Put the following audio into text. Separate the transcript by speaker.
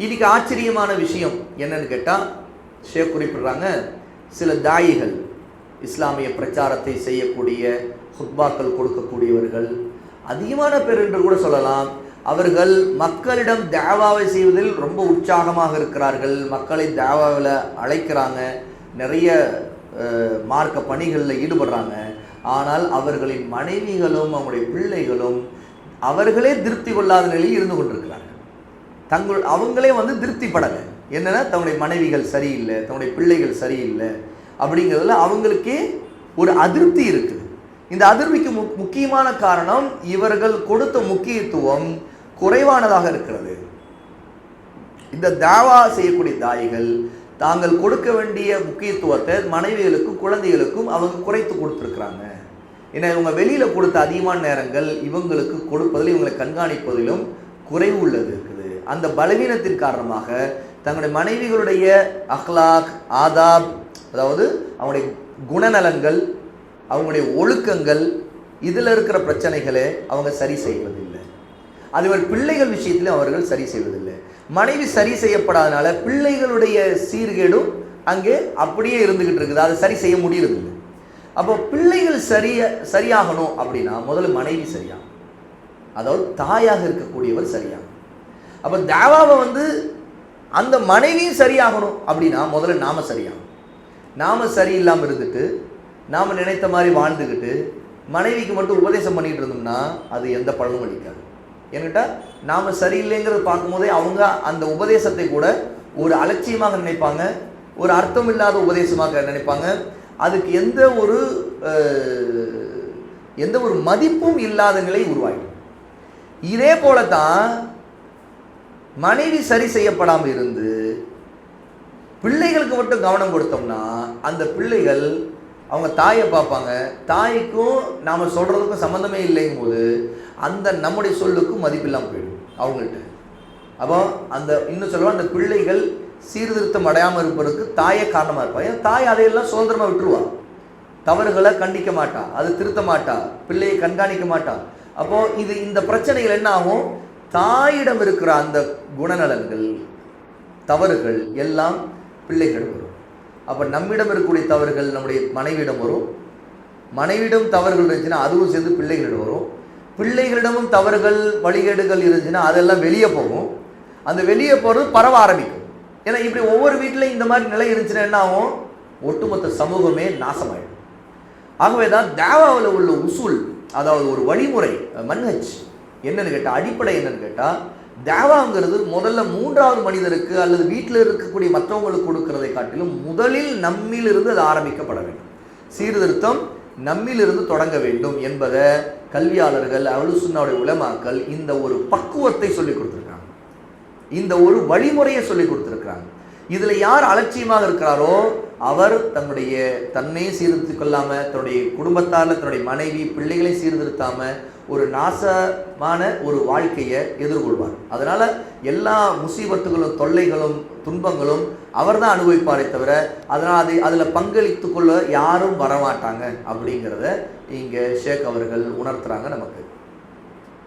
Speaker 1: இன்னைக்கு ஆச்சரியமான விஷயம் என்னன்னு கேட்டால் ஷேக் குறிப்பிடுறாங்க சில தாயிகள் இஸ்லாமிய பிரச்சாரத்தை செய்யக்கூடிய ஹுத்பாக்கள் கொடுக்கக்கூடியவர்கள் அதிகமான பேர் என்று கூட சொல்லலாம். அவர்கள் மக்களிடம் தேவாவை செய்வதில் ரொம்ப உற்சாகமாக இருக்கிறார்கள். மக்களை தேவாவில் அழைக்கிறாங்க. நிறைய மார்க்க பணிகளில் ஈடுபடுறாங்க. ஆனால் அவர்களின் மனைவிகளும் அவங்களுடைய பிள்ளைகளும் அவர்களே திருப்தி கொள்ளாத நிலையில் இருந்து கொண்டிருக்கிறாங்க தங்கள் அவங்களே வந்து திருப்திப்படலை. என்னன்னா தன்னுடைய மனைவிகள் சரியில்லை தன்னுடைய பிள்ளைகள் சரியில்லை அப்படிங்கிறதுல அவங்களுக்கே ஒரு அதிருப்தி இருக்குது. இந்த அதிர்விக்கு மு முக்கியமான காரணம் இவர்கள் கொடுத்த முக்கியத்துவம் குறைவானதாக இருக்கிறது. இந்த தாவா செய்யக்கூடிய தாய்கள் தாங்கள் கொடுக்க வேண்டிய முக்கியத்துவத்தை மனைவிகளுக்கும் குழந்தைகளுக்கும் அவங்க குறைத்து கொடுத்துருக்குறாங்க. ஏன்னா இவங்க வெளியில் கொடுத்த அதிகமான நேரங்கள் இவங்களுக்கு கொடுப்பதில் இவங்களை கண்காணிப்பதிலும் குறைவு உள்ளது. அந்த பலவீனத்தின் காரணமாக தங்களுடைய மனைவிகளுடைய அஹ்லாக் ஆதாப் அதாவது அவங்களுடைய குணநலங்கள் அவங்களுடைய ஒழுக்கங்கள் இதில் இருக்கிற பிரச்சனைகளை அவங்க சரி செய்வதில்லை. அதுவர் பிள்ளைகள் விஷயத்திலும் அவர்கள் சரி செய்வதில்லை. மனைவி சரி செய்யப்படாதனால பிள்ளைகளுடைய சீர்கேடும் அங்கே அப்படியே இருந்துகிட்டு இருக்குது. அதை சரி செய்ய முடியறதில்லை. அப்போ பிள்ளைகள் சரிய சரியாகணும் அப்படின்னா முதல்ல மனைவி சரியாகும் அதாவது தாயாக இருக்கக்கூடியவர் சரியாகும் அப்போ தேவாவை வந்து அந்த மனைவியும் சரியாகணும் அப்படின்னா முதல்ல நாம் சரியாகணும். நாம் சரியில்லாமல் இருந்துட்டு நாம் நினைத்த மாதிரி வாழ்ந்துக்கிட்டு மனைவிக்கு மட்டும் உபதேசம் பண்ணிகிட்டு இருந்தோம்னா அது எந்த பலனும் அளிக்காது. என்கிட்ட நாம் சரியில்லைங்கிறத பார்க்கும்போதே அவங்க அந்த உபதேசத்தை கூட ஒரு அலட்சியமாக நினைப்பாங்க ஒரு அர்த்தம் இல்லாத உபதேசமாக நினைப்பாங்க. அதுக்கு எந்த ஒரு எந்த ஒரு மதிப்பும் இல்லாத நிலை உருவாகிடும் இதே போல தான் மனைவி சரி செய்யப்படாமல் இருந்து பிள்ளைகளுக்கு மட்டும் கவனம் கொடுத்தோம்னா அந்த பிள்ளைகள் அவங்க தாயை பார்ப்பாங்க. தாய்க்கும் நாம் சொல்கிறதுக்கும் சம்மந்தமே இல்லைங்கும் போது அந்த நம்முடைய சொல்லுக்கும் மதிப்பில்லாமல் போயிடும் அவங்கள்ட்ட. அப்போ அந்த இன்னும் சொல்லுவோம் அந்த பிள்ளைகள் சீர்திருத்தம் அடையாமல் இருப்பதற்கு தாயே காரணமாக இருப்பாள் ஏன்னா தாய் அதையெல்லாம் சுதந்திரமாக விட்டுருவா. தவறுகளை கண்டிக்க மாட்டா. அது திருத்த மாட்டா. பிள்ளையை கண்காணிக்க மாட்டா. அப்போது இது இந்த பிரச்சனைகள் என்ன ஆகும்? தாயிடம் இருக்கிற அந்த குணநலன்கள் தவறுகள் எல்லாம் பிள்ளைகள் வரும். அப்போ நம்மிடம் இருக்கக்கூடிய தவறுகள் நம்முடைய மனைவியிடம் வரும். மனைவியிடம் தவறுகள் இருந்துச்சுன்னா அதுவும் சேர்ந்து பிள்ளைகளிடம் வரும். பிள்ளைகளிடமும் தவறுகள் வழிகேடுகள் இருந்துச்சுன்னா அதெல்லாம் வெளியே போகும். அந்த வெளியே போகிறது பரவ ஆரம்பிக்கும். ஏன்னா இப்படி ஒவ்வொரு வீட்டிலையும் இந்த மாதிரி நிலை இருந்துச்சுன்னா என்ன ஆகும்? ஒட்டுமொத்த சமூகமே நாசமாயிடும். ஆகவே தான் தேவாவில் உள்ள உசூல் அதாவது ஒரு வழிமுறை மன்ஹஜ் என்னன்னு கேட்டால் அடிப்படை என்னன்னு கேட்டால் தேவாங்கிறது முதல்ல மூன்றாவது மனிதருக்கு அல்லது வீட்டில் இருக்கக்கூடிய மற்றவங்களுக்கு கொடுக்கறதை காட்டிலும் முதலில் நம்மிலிருந்து அது ஆரம்பிக்கப்பட வேண்டும். சீர்திருத்தம் நம்மிலிருந்து தொடங்க வேண்டும் என்பதை கல்வியாளர்கள் அலுசுன்னாவுடைய உலமாக்கள் இந்த ஒரு பக்குவத்தை சொல்லி கொடுத்துருக்காங்க. இந்த ஒரு வழிமுறையை சொல்லி கொடுத்துருக்காங்க இதில் யார் அலட்சியமாக இருக்கிறாரோ அவர் தன்னுடைய தன்னை சீர்திருத்திக் கொள்ளாமல் தன்னுடைய குடும்பத்தாரில் தன்னுடைய மனைவி பிள்ளைகளை சீர்திருத்தாமல் ஒரு நாசமான ஒரு வாழ்க்கையை எதிர்கொள்வார். அதனால் எல்லா முசீபத்துகளும் தொல்லைகளும் துன்பங்களும் அவர்தான் அனுபவிப்பாரே தவிர அதனால் அதை அதில் பங்களித்து கொள்ள யாரும் வரமாட்டாங்க அப்படிங்கிறத இங்கே ஷேக் அவர்கள் உணர்த்துறாங்க நமக்கு.